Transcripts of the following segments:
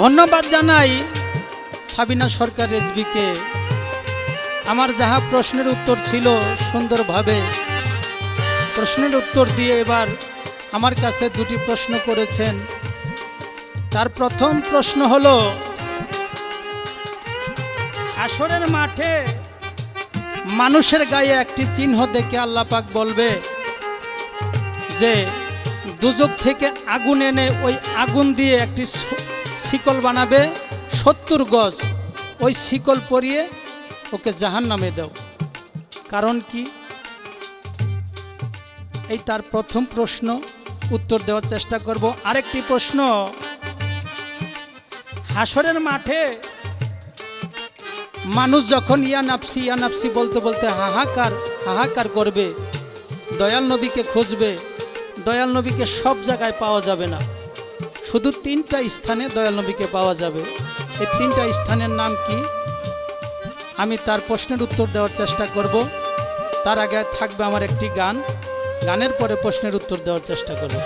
ধন্যবাদ জানাই সাবিনা সরকার রেজবিকে আমার যাহা প্রশ্নের উত্তর ছিল সুন্দরভাবে, প্রশ্নের উত্তর দিয়ে এবার আমার কাছে দুটি প্রশ্ন করেছেন। তার প্রথম প্রশ্ন হলো, আসরের মাঠে মানুষের গায়ে একটি চিহ্ন দেখে আল্লাহ পাক বলবে যে, দুজক থেকে আগুন এনে ওই আগুন দিয়ে একটি শিকল বানাবে সত্তর গজ। ওই শিকল পরিয়ে ওকে জাহান নামে দাও। কারণ কি? এই তার প্রথম প্রশ্ন, উত্তর দেওয়ার চেষ্টা করব। আরেকটি প্রশ্ন, হাসরের মাঠে মানুষ যখন ইয়া নাপসি ইয়া নাপসি বলতে বলতে হাহাকার হাহাকার করবে, দয়াল নবীকে খুঁজবে, দয়াল নবীকে সব জায়গায় পাওয়া যাবে না। শুধু তিনটা স্থানে দয়াল নবীকে পাওয়া যাবে। এই তিনটা স্থানের নাম কি? আমি তার প্রশ্নের উত্তর দেওয়ার চেষ্টা করব। তার আগে থাকবে আমার একটি গান। গানের পরে প্রশ্নের উত্তর দেওয়ার চেষ্টা করব।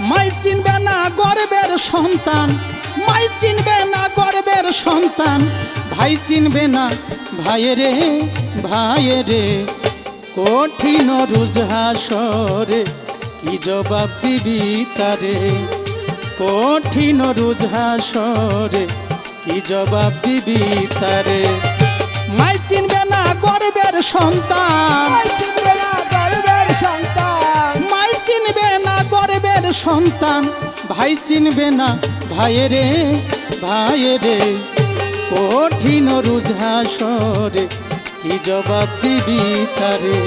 মাই চিনবে না গর্বের সন্তান। মাই চিনবে না গর্বের সন্তান। ভাই চিনবে না ভাইয়েরে ভাইয়েরে। কঠিন রুজহাসরে কি জবাব দিবি তারে? কঠিন রুজহাসরে কি জবাব দিবি তারে? মাই চিনবে না গর্বের সন্তান। চিনবে না গর্বের সন্তান। মাই চিনবে না গর্বের সন্তান। ভাই চিনবে না ভাইয়েরে ভাইয়েরে কঠিন রুঝাসরে কি জবাব দিবি তারে?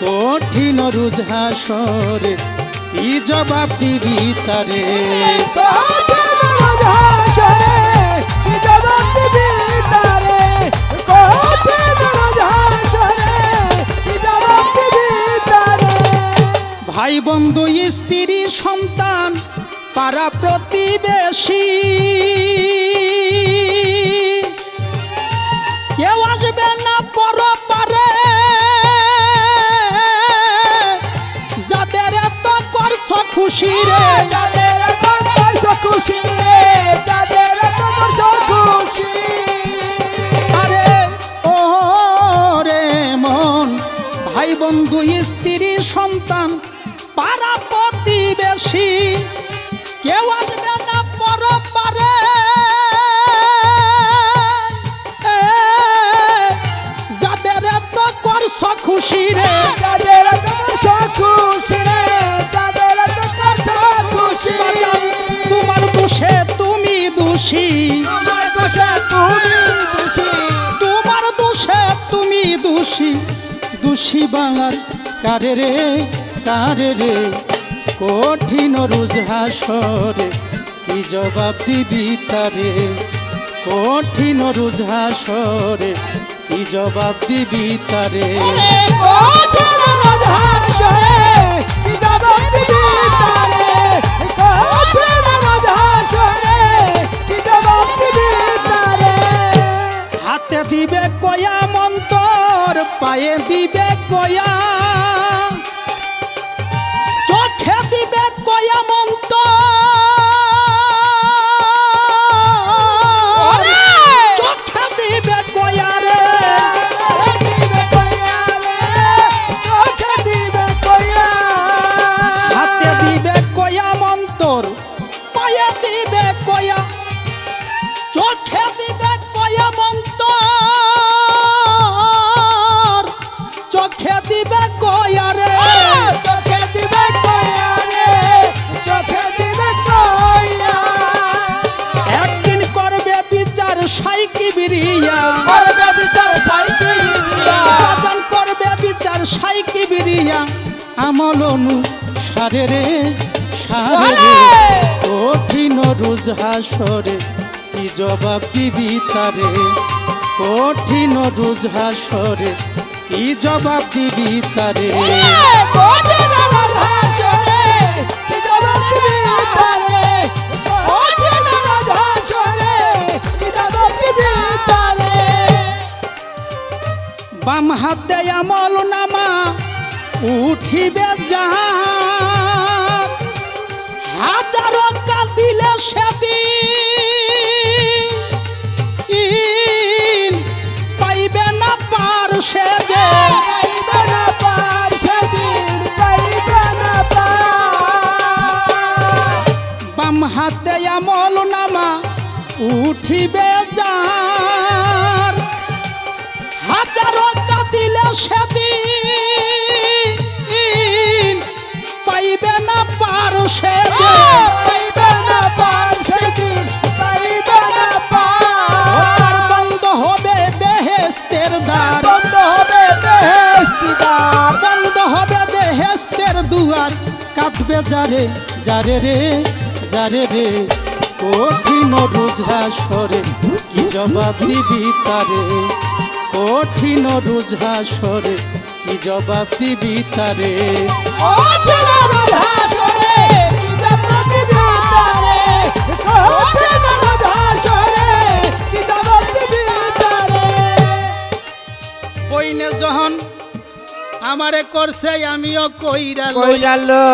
কঠিন রুঝাসরে কি জবাব দিবি তারে? ভাই বন্ধু স্ত্রী সন্তান পাড়া প্রতিবেশী খুশি রে। খুশি রে, যাদের খুশি। আরে ও রে মন ভাই বন্ধু স্ত্রী সন্তান পাড়া প্রতিবেশী কেউ আসবে না এ, যাদের এত করছ খুশি রে। দোষী। তোমার দোষে তুমি দোষী। দোষী বাঙার কারে রে কারে রে? কঠিন রুঝাসরে কি জবাব দিবি তারে? কঠিন রুঝাসরে কি জবাব দিবি তারে? কঠিন বিরিয়া করবে বিচার সাইকেলিয়া। বাজান করবে বিচার সাইকি বিরিয়া। আমল অনু সারে রে। সারে কঠিন রুজহাসরে কি জবাব দিবি তারে? কঠিন রুজহাসরে কি জবাব দিবি তারে? বাম হাতে আমল নামা উঠিবে যাহার হাজারো কাল দিলে সেদিন পাইবে না পার সে যে বাম হাতে আমল নামা উঠিবে কাঁদবে যারে যারে রে যারে রে। কঠিন রুঝা সরে, কি জবাব দিবি তারে? কঠিন রুঝা সরে, কি জবাব দিবি তারে? করছে আমিও কইরা। কইরালো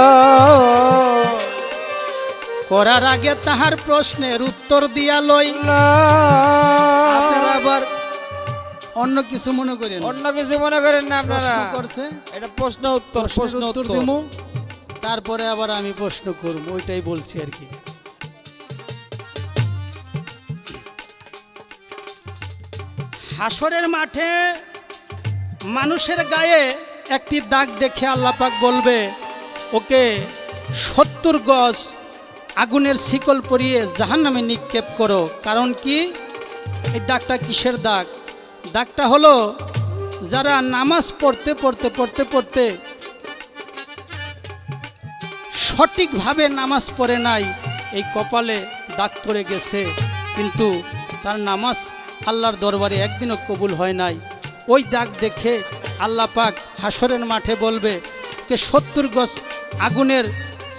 করার আগে তাহার প্রশ্নের উত্তর দিয়া লই। আবার অন্য কিছু মনে করেন? অন্য কিছু মনে করেন না আপনারা। করছে? এটা প্রশ্ন উত্তর প্রশ্ন উত্তর দিব তারপরে আবার আমি প্রশ্ন করব ওইটাই বলছি আর কি। হাসরের মাঠে মানুষের গায়ে একটি দাগ দেখে আল্লাপাক বলবে, ওকে, সত্তর গজ আগুনের শিকল পরিয়ে জাহান্নামে নিক্ষেপ করো। কারণ কি? এই দাগটা কিসের দাগ? দাগটা হলো যারা নামাজ পড়তে পড়তে পড়তে পড়তে সঠিকভাবে নামাজ পড়ে নাই, এই কপালে দাগ পড়ে গেছে। কিন্তু তার নামাজ আল্লাহর দরবারে একদিনও কবুল হয় নাই। ওই দাগ দেখে আল্লাহ পাক হাসরের মাঠে বলবে কে সত্তর গজ আগুনের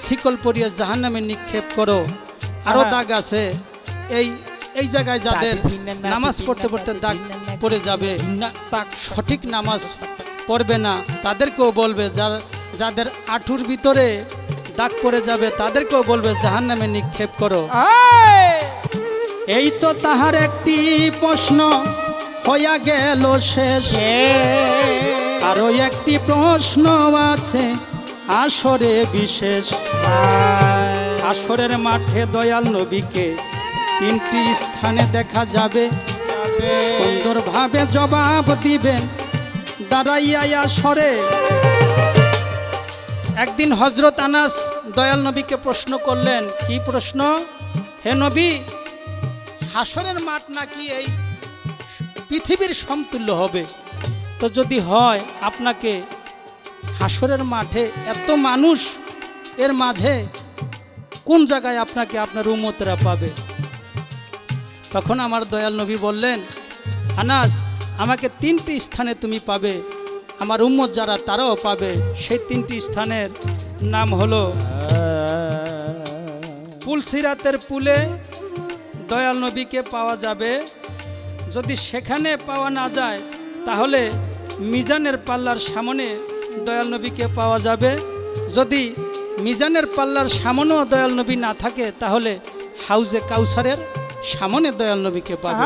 শিকল পরিয়ে জাহান্নামে নিক্ষেপ করো। আরও দাগ আছে। এই এই জায়গায় যাদের নামাজ পড়তে পড়তে দাগ পড়ে যাবে। সঠিক নামাজ পড়বে না। তাদেরকেও বলবে যার যাদের আঁঠুর ভিতরে দাগ পড়ে যাবে তাদেরকেও বলবে জাহান নামে নিক্ষেপ করো। এই তো তাহার একটি প্রশ্ন হইয়া গেল শেষ। আরও একটি প্রশ্ন আছে, আসরে বিশেষ আসরের মাঠে দয়াল নবীকে তিনটি স্থানে দেখা যাবে। সুন্দরভাবে জবাব দিবেন দাঁড়াইয়া সরে একদিন হজরত আনাস দয়াল নবীকে প্রশ্ন করলেন, কি প্রশ্ন? হে নবী হাসরের মাঠ নাকি এই পৃথিবীর সমতুল্য হবে? তো যদি হয় আপনাকে হাসরের মাঠে এত মানুষ, এর মাঝে কোন জায়গায় আপনাকে আপনার উমতরা পাবে? তখন আমার দয়াল নবী বললেন, আনাস, আমাকে তিনটি স্থানে তুমি পাবে। আমার উম্মত যারা তারাও পাবে। সেই তিনটি স্থানের নাম হলো পুলসিরাতের পুলে দয়াল নবীকে পাওয়া যাবে। যদি সেখানে পাওয়া না যায় তাহলে মিজানের পাল্লার সামনে দয়াল নবীকে পাওয়া যাবে। যদি মিজানের পাল্লার সামনেও দয়াল নবী না থাকে তাহলে হাউজে কাউসারের সামনে দয়াল নবীকে পাবে।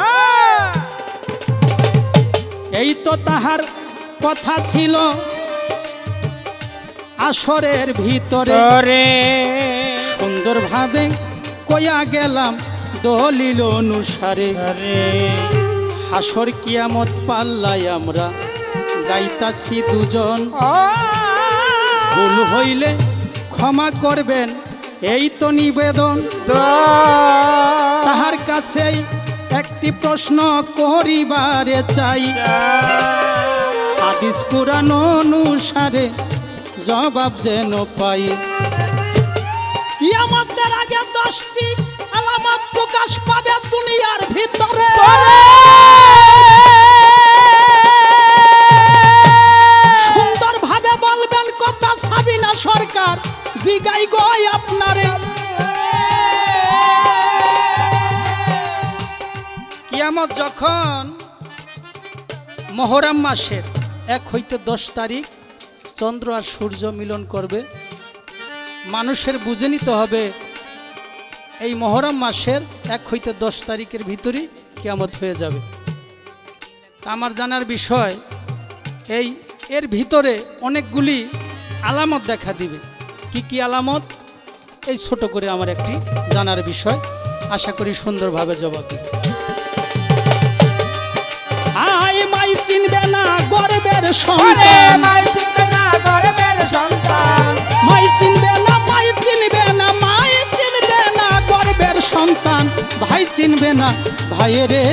এই তো তাহার কথা ছিল আসরের ভিতরে। সুন্দরভাবে কয়া গেলাম দলিল অনুসারে। হাসর কিয়ামত পাল্লাই আমরা গাইতাছি দুজন। ভুল হইলে ক্ষমা করবেন এই তো নিবেদন। তাহার কাছেই একটি প্রশ্ন করিবারে চাই। হাদিস কোরআন অনুসারে জবাব যেন পাই। কিয়ামতের আগে দশটি যখন মহরম মাসের এক হইতে দশ তারিখ চন্দ্র আর সূর্য মিলন করবে। মানুষের বুঝে নিতে হবে এই মহরম মাসের এক হইতে দশ তারিখের ভিতরই কিয়ামত হয়ে যাবে। আমার জানার বিষয়, এই এর ভিতরে অনেকগুলি আলামত দেখা দিবে। কি কি আলামত? এই ছোট করে আমার একটি জানার বিষয়। আশা করি সুন্দরভাবে জবাব দিবে। চিনবে না গর্বের সন্তান। মাই চিনবে না গর্বের সন্তান। মাই চিনবে না মাই চিনবে না মাই চিনবে না গর্বের সন্তান। ভাই চিনবে না ভাইয়েরে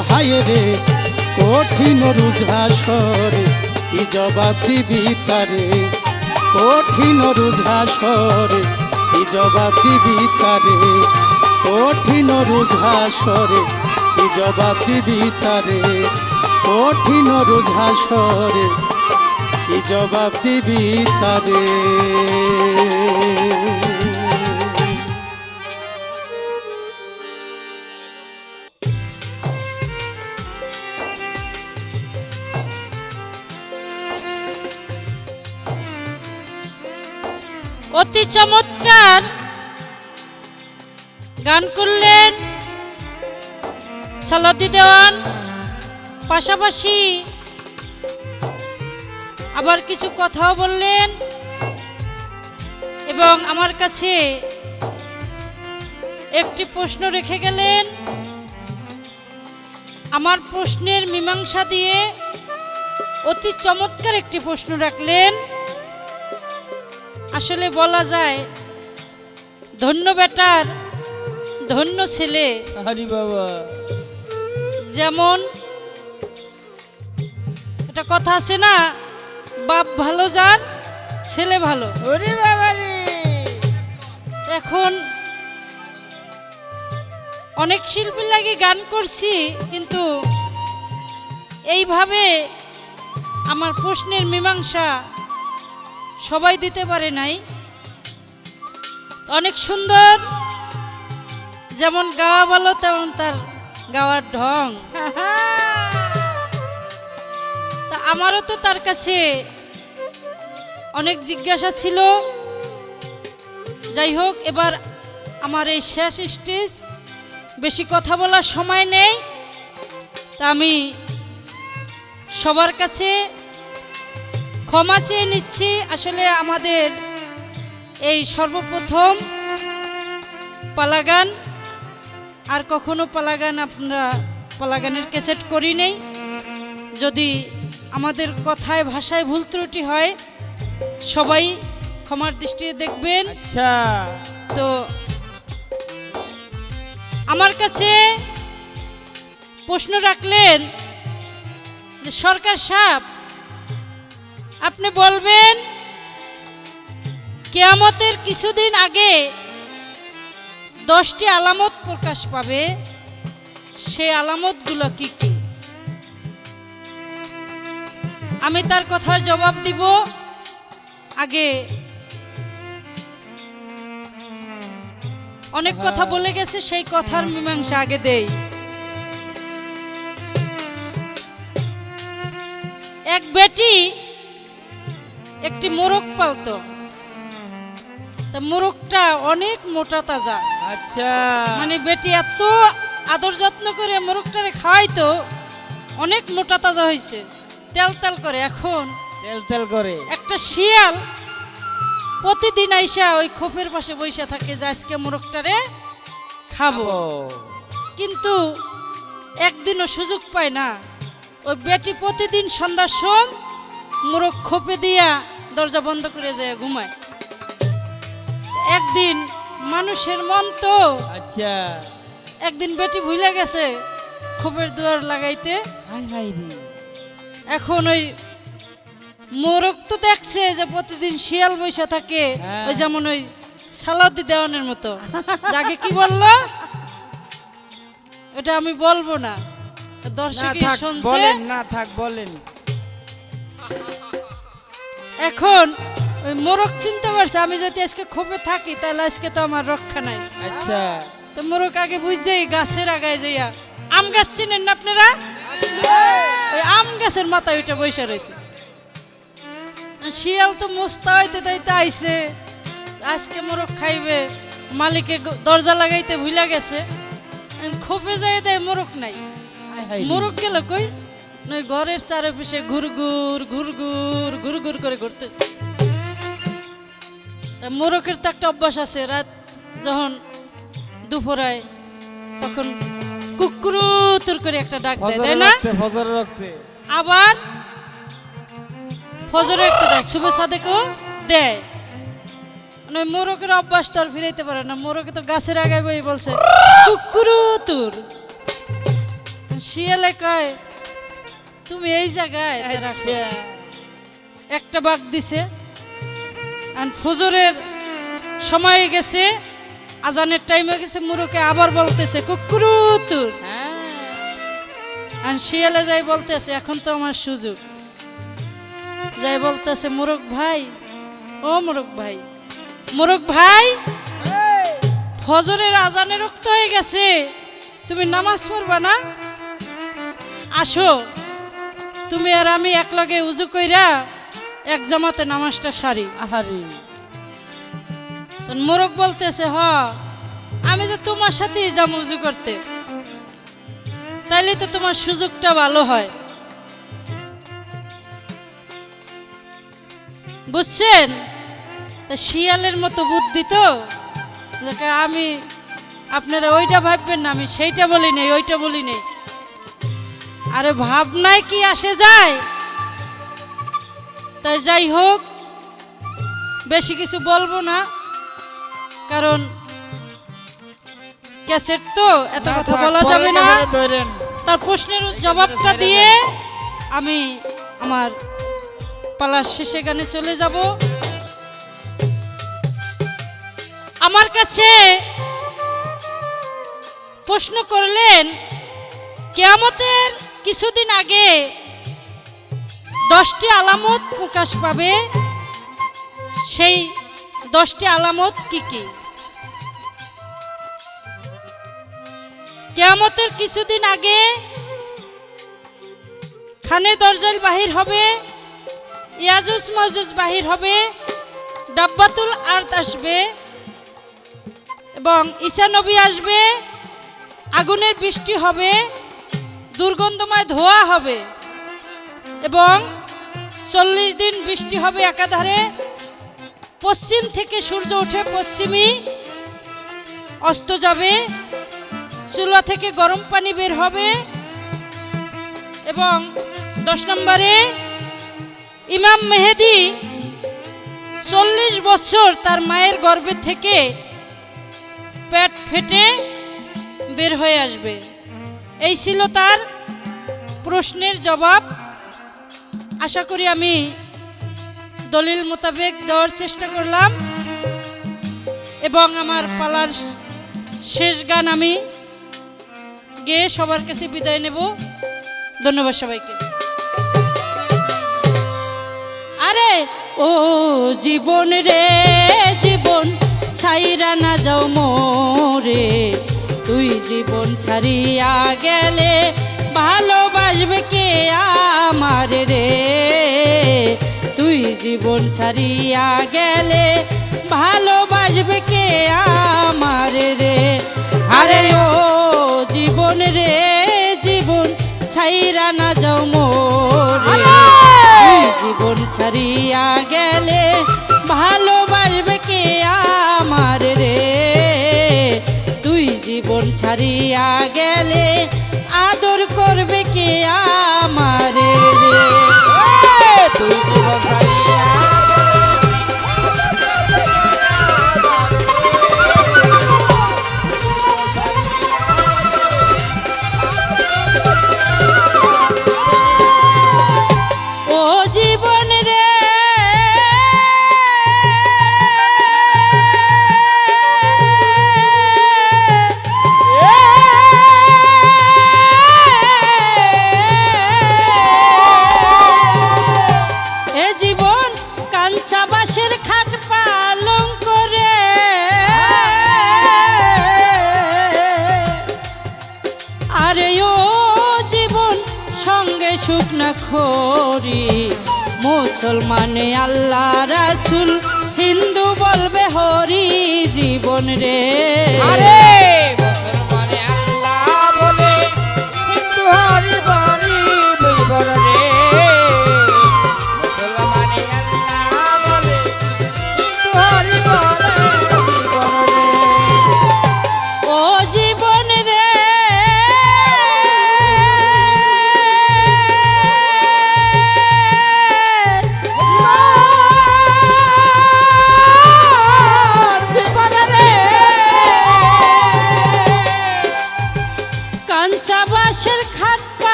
ভাইয়েরে কঠিন রুঝাসরে কি জবাব দিবি তারে? কঠিন রুঝাসরে কি জবাব দিবি তারে? কঠিন রুঝাসরে কি জবাব দিবি তারে? কঠিন রুঝাসরে কি জবাব দিবি অতি চমৎকার। গান করলেন সালাদি দেওয়ান। পাশাপাশি আবার কিছু কথাও বললেন এবং আমার কাছে একটি প্রশ্ন রেখে গেলেন। আমার প্রশ্নের মীমাংসা দিয়ে অতি চমৎকার একটি প্রশ্ন রাখলেন। আসলে বলা যায় ধন্য বেটার ধন্য ছেলে। বাবা। যেমন একটা কথা আছে না বাপ ভালো যান ছেলে ভালো। এখন অনেক শিল্পী লাগে গান করছি কিন্তু এইভাবে আমার প্রশ্নের মীমাংসা সবাই দিতে পারে নাই। অনেক সুন্দর যেমন গাওয়া ভালো তেমন তার গাওয়ার ঢং। তা আমারও তো তার কাছে অনেক জিজ্ঞাসা ছিল। যাই হোক, এবার আমার এই শেষ স্টেজ। বেশি কথা বলার সময় নেই। তা আমি সবার কাছে ক্ষমা চেয়ে নিচ্ছি। আসলে আমাদের এই সর্বপ্রথম পালাগান, আর কখনো পালাগান আপনারা পালাগানের ক্যাসেট করি নেই। যদি আমাদের কথায় ভাষায় ভুল ত্রুটি হয় সবাই ক্ষমার দৃষ্টিতে দেখবেন। আচ্ছা। তো আমার কাছে প্রশ্ন রাখলেন যে সরকার সাপ আপনি বলবেন কেয়ামতের কিছুদিন আগে দশটি আলামত প্রকাশ পাবে সেই আলামতগুলো কি কি? আমি তার কথার জবাব দিব। আগে অনেক কথা বলে গেছে সেই কথার মীমাংসা আগে দেই। এক বেটি একটি মোরগ পালতো। তা মোরগটা অনেক মোটা তাজা। আচ্ছা। মানে বেটি এত আদর যত্ন করে মোরগটারে খাওয়াইতো অনেক মোটা তাজা হয়েছে তেল তেল করে এখন। তেল তেল করে। একটা শিয়াল প্রতিদিন আইসা ওই খোপের পাশে বইসা থাকে যে আজকে মোরগটারে খাব। কিন্তু একদিনও সুযোগ পায় না। ওই বেটি প্রতিদিন সন্ধ্যার সম মোরগ খোপে দিয়া দরজা বন্ধ করে যায় ঘুমায়। একদিন মানুষের মন তো আচ্ছা। একদিন বেটি ভুলে গেছে খোপের দুয়ার লাগাইতে। হাই হাই রে। এখন ওই মোরগ তো দেখছে যে প্রতিদিন শিয়াল বৈশা থাকে হ্যাঁ। ওই যেমন ওই সালাদি দেওয়ানের মতো। যাকে কি বলল? এটা আমি বলব না। দর্শক বলেন না থাক বলেন। এখন ওই মোরগ চিন্তা করছে আমি যদি আজকে খোপে থাকি তাহলে আজকে তো আমার রক্ষা নাই। আচ্ছা। তো মোরগ আগে বুঝছেই গাছের আগায় যাইয়া আম গাছ চিনেন না আপনারা? ওই আম গাছের মাথায় ওইটা বসে রয়েছে। শিয়াল তো মোস্তা হইতে তাইতে আইছে। আজকে মোরগ খাইবে। মালিকে দরজা লাগাইতে ভুলে গেছে। খোপে যাই দেয় মোরক নাই। মোরগ গেল কই? নই ঘরের চারপাশে ঘুরঘুর ঘুরঘুর ঘুরঘুর করে ঘুরতেছে। মোরকের তো একটা অভ্যাস আছে রাত যখন দুপুরায় তখন কুকুরুতুর করে একটা ডাক দেয় তাই না? রক্তে ফজরে রক্তে। আবার ফজরে একটা দেয় শুভ সাদেকেও দেয়। মানে মোরকের অভ্যাস তো আর ফিরাইতে পারে না মোরকে তো গাছের আগায় বই বলছে কুকুরুতুর শিয়ালে কয় তুমি এই জায়গায়। একটা বাঘ দিছে আর ফজরের সময় গেছে আজানের টাইম গেছে, মুরুকে আবার বলতেছে কুকুরুতুর। আর শিয়ালে যাই বলতেছে, এখন তো আমার সুযোগ। যাই বলতেছে মুরগ ভাই, ও মুরগ ভাই মুরগ ভাই, ফজরের আজানের রক্ত হয়ে গেছে, তুমি নামাজ পড়বা না? আসো, তুমি আর আমি একলগে উজু কইরা এক জামাতে নামাজটা সারি। আহারে। মোরগ বলতেছে, হ, আমি তো তোমার সাথেই যাম উজু করতে। তাইলে তো তোমার সুযোগটা ভালো হয়। বুঝছেন? শিয়ালের মতো বুদ্ধি তো? আমি, আপনারা ওইটা ভাববেন না, আমি সেইটা বলি নেই, ওইটা বলি নেই। আরে ভাবনায় কি আসে যায়? তাই যাই হোক, বেশি কিছু বলব না। কারণ ক্যাসেট তো এত কথা বলা যাবে না। তার প্রশ্নের জবাবটা দিয়ে আমি আমার পালার শেষে গানে চলে যাব। আমার কাছে প্রশ্ন করলেন কেয়ামতের কিছুদিন আগে দশটি আলামত প্রকাশ পাবে। সেই দশটি আলামত কি কি? কেয়ামতের কিছুদিন আগে খানে দরজাল বাহির হবে, ইয়াজুজ মজুজ বাহির হবে, ডাব্বাতুল আর্ত আসবে এবং ঈশা নবী আসবে, আগুনের বৃষ্টি হবে, দুর্গন্ধময় ধোয়া হবে এবং চল্লিশ দিন বৃষ্টি হবে একাধারে। পশ্চিম থেকে সূর্য উঠে পশ্চিমই অস্ত যাবে। চুলা থেকে গরম পানি বের হবে এবং দশ নম্বরে ইমাম মেহেদি চল্লিশ বছর তার মায়ের গর্ভে থেকে পেট ফেটে বের হয়ে আসবে। এই ছিল তার প্রশ্নের জবাব। আশা করি আমি দলিল মোতাবেক দেওয়ার চেষ্টা করলাম। এবং আমার পালার শেষ গান আমি গেয়ে সবার কাছে বিদায় নেব। ধন্যবাদ সবাইকে। আরে, ও জীবন রে, জীবন ছাইরা না যাও মোরে। তুই জীবন ছাড়িয়া গেলে ভালোবাসবে কে আমার রে? তুই জীবন ছাড়িয়া গেলে ভালোবাসবে কে আমার রে? আরে, ও জীবন রে জীবন ছাইরা না যাও মোরে। জীবন ছাড়িয়া গেলে ভালোবাসবে কে আমার রে? তুই জীবন ছাড়িয়া গেলে আদর করবে রে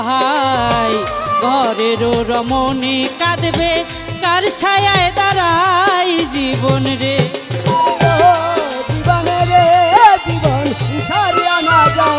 ভাই, ঘরের রমণে কাঁদবে, কার ছায়ায় দাঁড়াই জীবন রে? জীবন রে, জীবন ছাড়িয়া না যাও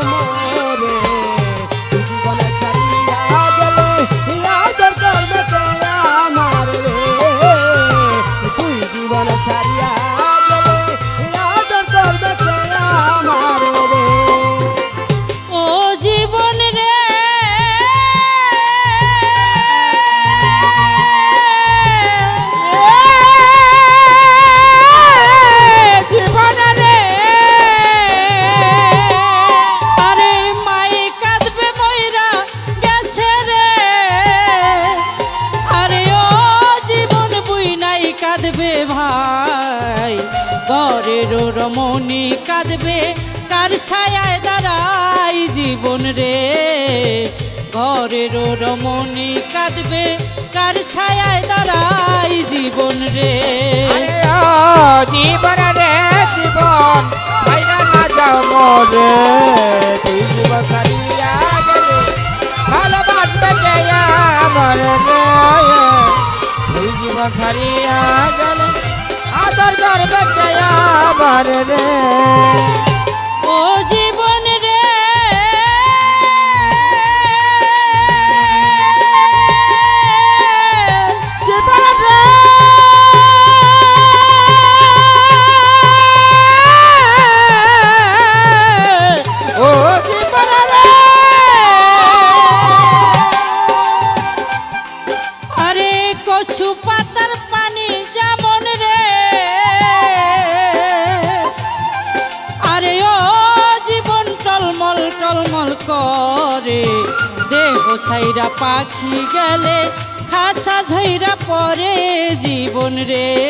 নরের রমণে কাঁদবে কার ছায় দাঁড়াই জীবন রে? জীবন রে জীবন ছায়া আমার আদর করবে আমার রে। রে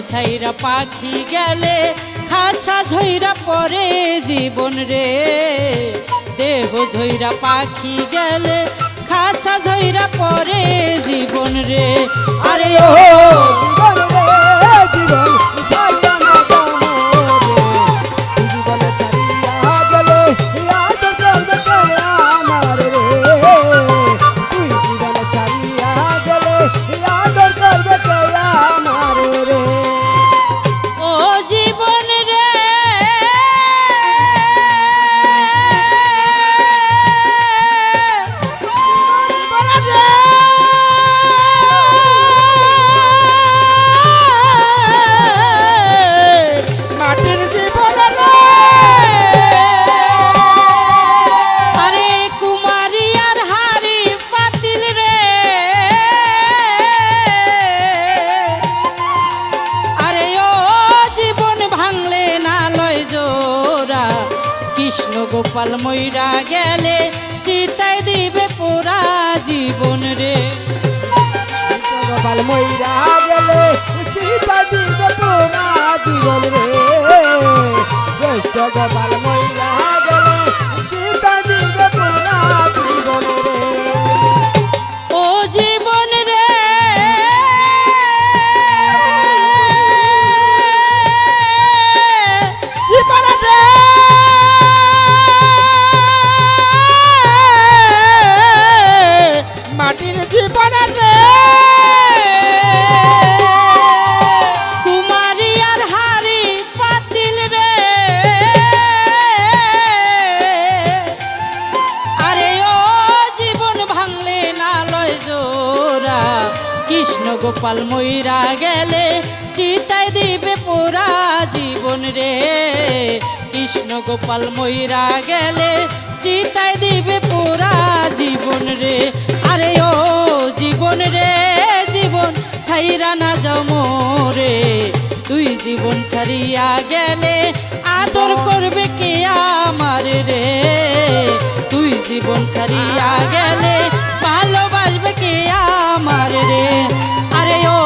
ছাইরা পাখি গেলে খাসা ঝইরা পরে জীবন রে। দেহ ঝইরা পাখি গেলে খাসা ঝইরা পরে জীবন রে। আরে ও জীবন ছাড়িয়া গেলে আদর করবে কে আমার রে? তুই জীবন ছাড়িয়া গেলে ভালোবাসবে কে আমার রে? আরে ও